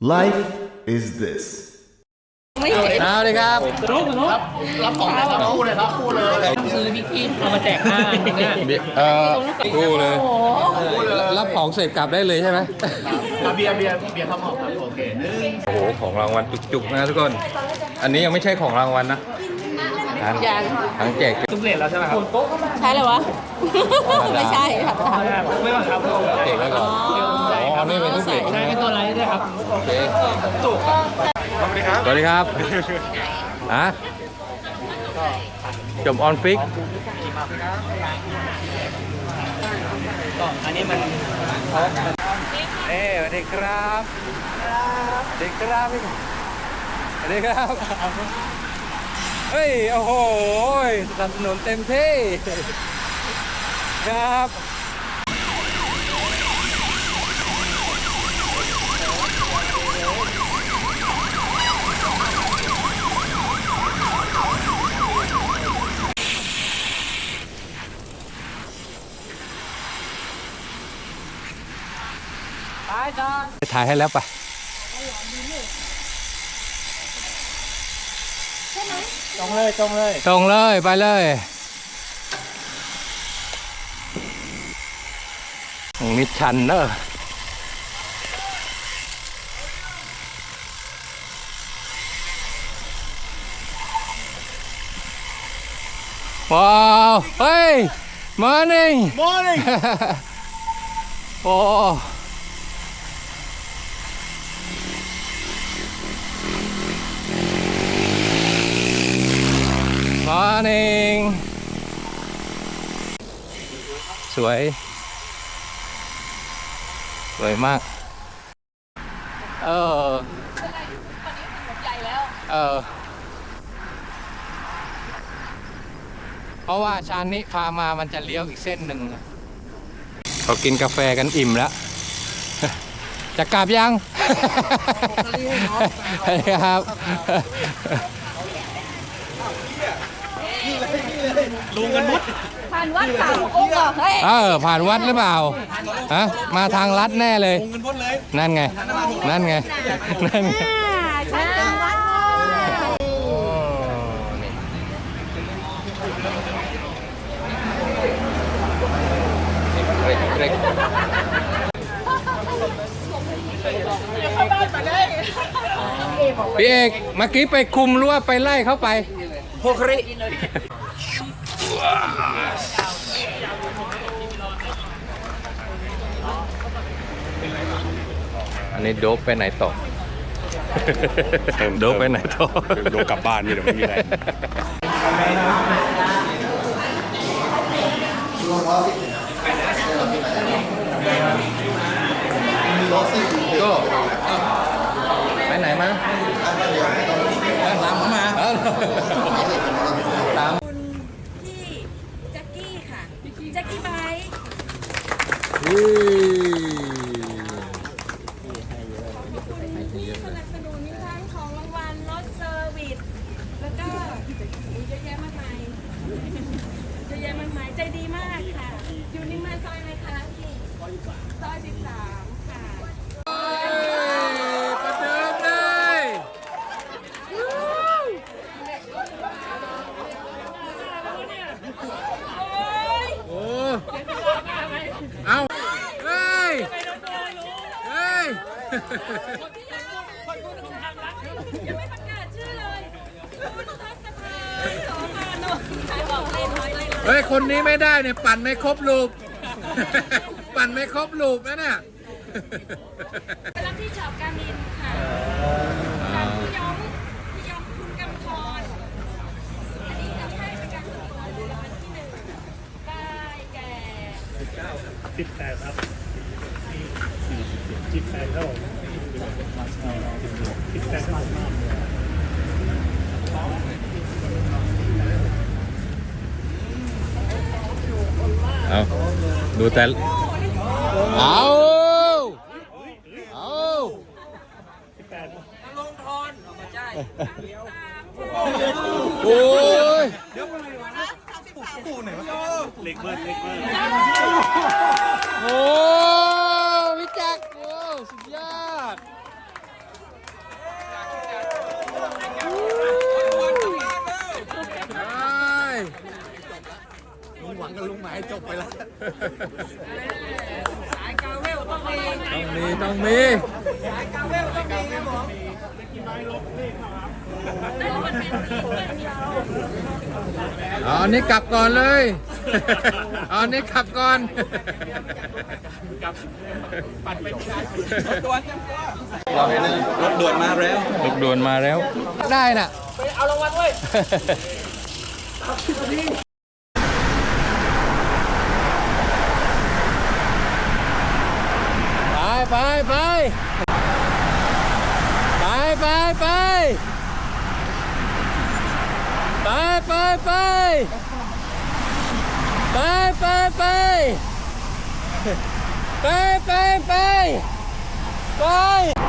Life is this. ไม่เห็นเอาเลยครับรับของเลยครับคู่เลยครับคู่เลยซื้อพี่กี้เอามาแจกห้าเนี่ยเอ่อกู้เลย รับของเสร็จกลับได้เลยใช่ไหมเบียร์เบียร์เบียร์ข้าวหมอกครับโอเคหนึ่งโอ้โหของรางวัลจุกๆนะทุกคน อันนี้ยังไม่ใช่ของรางวัลนะทั้งทั้งแจกทุกเลทแล้วใช่ไหมครับใช่เลยวะ ไม่ใช่ค่ะไม่บังคับแจกไว้ก่อน อ๋อนี่เป็นทุกเหล็กใช่เป็นตัวไลท์ด้วยครับ โอเคสวัสดีครับสวัสดีครับฮะจบออนฟิกอันนี้มันเอ้สวัสดีครับสวัสดีครับพี่สวัสดีครับ เฮ้ย โอ้โหสนับสนุนเต็มที่ครับ ถ่ายให้แล้วไปะตรงเลยตรงเลย ตรงเลยไปเลยตรงนี้ชันเนอะว้าวเฮ้ย morning morning โอ้ morning สวย สวยมาก เออเออเพราะว่าชานนี้พามามันจะเลี้ยวอีกเส้นหนึ่งเขากินกาแฟกันอิ่มแล้ว จะกลับยังครับ ผ่านวัดสามองค์เหรอเฮ้ยเออผ่านวัดหรือเปล่าฮะมาทางลัดแน่เลยนั่นไง นั่นไง นั่นไงใช่วัดเกร็กเกร็กพี่เอกเมื่อกี้ไปคุมหรือว่าไปไล่เขาไป โฮคริอันนี้โดบไปไหนต่อ โดบไปไหนต่อ โดนกลับบ้านนี่เดี๋ยวไม่มีอะไรก็ไปไหนมาตามเขามา ตามพี่แจ็คกี้ค่ะแจ็คกี้ไบค์สนับสนุนทั้งของรางวัลรถเซอร์วิส แล้วก็มีเยอะแยะมากมายเยอะแยะมากมาย ใจดีมากค่ะ อยู่นิมมานซอยอะไรคะพี่ซอย13 ค่ะ ประเดิมเลย โอ้ เอาเฮ้ย เฮ้ ยยังไม่ประกาศชื่อเลยคุณทศพรโสภานนท์ใครบอกเล่นน้อยเล่นน้อยเฮ้ย คนนี้ไม่ได้เนี่ย ปั่นไม่ครบลูป ปั่นไม่ครบลูปนะเนี่ยไปรับที่ช็อปการมินค่ะจากพี่ยองพี่ยองคุณกำธรอันนี้ทำให้เป็นการส่วนตัวรางวัลที่หนึ่งได้แก่ สิบแปดครับสิบแปดครับผมสิบแปดครับเอาดูแต่เอาเอาสิบแปดโอ้ย กูไหนวะเล็กเบิร์ดเล็กเบิร์ดโอ้พี่แจ็คโอ้สุดยอดลุงหวังกับลุงหมายจบไปแล้ว ต้องมีต้องมีเอาอันนี้กลับก่อนเลยเอาอันนี้กลับก่อน รถด่วนมาแล้วรถด่วนมาแล้ว ได้น่ะไปเอารางวัลเว้ย ไป ไปไปไปไปไปไปไปไปไปไปไปไปไปไปไป